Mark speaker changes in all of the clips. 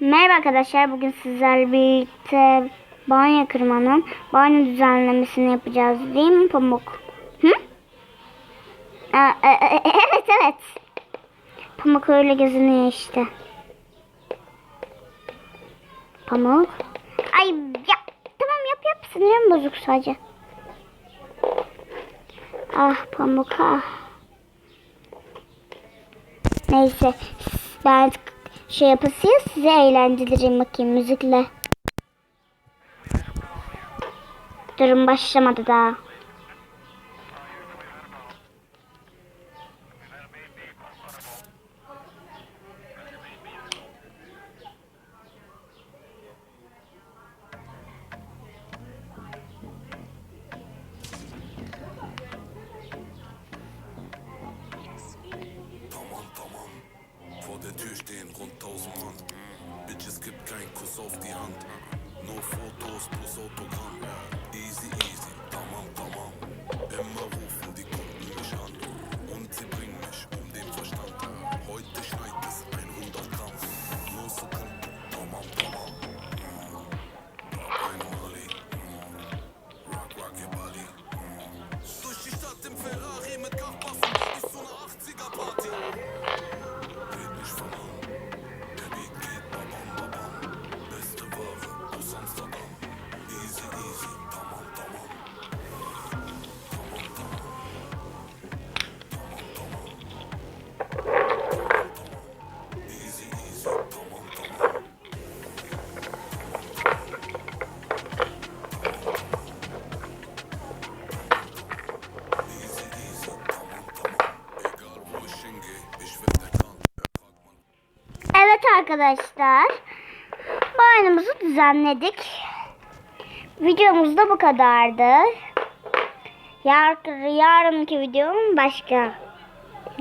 Speaker 1: Merhaba arkadaşlar. Bugün sizlerle birlikte banyo kırmanın banyo düzenlemesini yapacağız değil mi Pamuk? Hı? Aa, e, e, e, evet evet. Pamuk öyle geziniyor işte. Pamuk. Ay ya tamam yap yap sinirim bozuk sadece. Ah Pamuk ah. Neyse ben şey yapasıya size eğlendireyim bakayım müzikle. Durun başlamadı daha.
Speaker 2: Vor der Tür stehen rund 1000 Mann. Bitches gibt kein Kuss auf die Hand. Nur Fotos plus Autogramm.
Speaker 1: Arkadaşlar. Banyumuzu düzenledik. Videomuz da bu kadardı. Yar yarınki videom başka.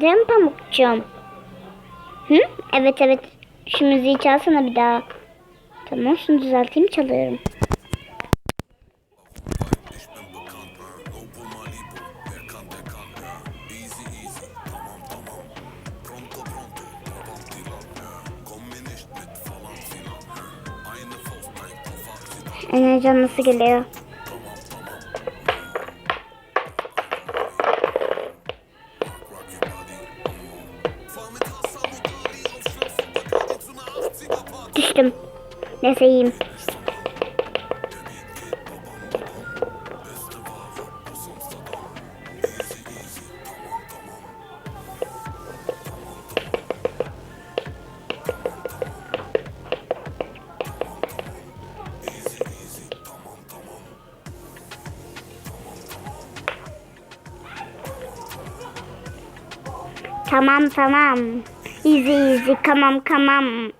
Speaker 1: Değil mi Pamukcuğum? Hı? Evet evet. Şu müziği çalsana bir daha. Tamam şunu düzelteyim çalıyorum.
Speaker 2: Zu einer 80er-Party.
Speaker 1: Düştüm. Neyse iyiyim. Tamam tamam. Easy easy. Tamam tamam.